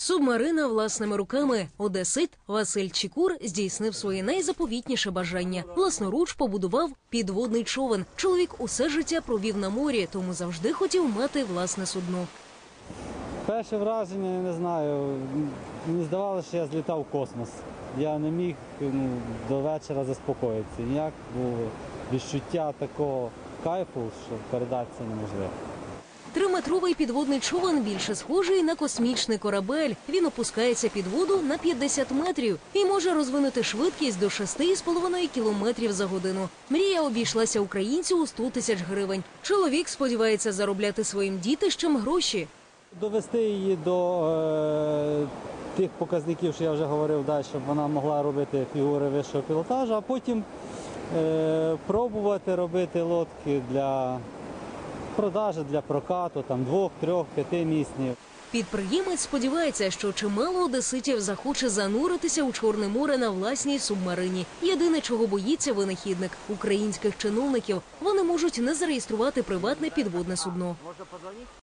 Субмарина власними руками. Одесит Василь Чікур здійснив своє найзаповітніше бажання. Власноруч побудував підводний човен. Чоловік усе життя провів на морі, тому завжди хотів мати власне судно. Перше враження, я не знаю. Мені здавалося, що я злітав в космос. Я не міг ну, до вечора заспокоїтися. Ніяк було відчуття такого кайфу, що передати це неможливо. Триметровий підводний човен більше схожий на космічний корабель. Він опускається під воду на 50 метрів і може розвинути швидкість до 6,5 кілометрів за годину. Мрія обійшлася українцю у 100 тисяч гривень. Чоловік сподівається заробляти своїм дітищам гроші. Довести її до е, тих показників, що я вже говорив далі, щоб вона могла робити фігури вищого пілотажу, а потім е, пробувати робити лодки для продажу, для прокату, там двох, трьох, п'яти місців. Підприємець сподівається, що чимало одеситів захоче зануритися у Чорне море на власній субмарині. Єдине, чого боїться винахідник українських чиновників, вони можуть не зареєструвати приватне підводне судно.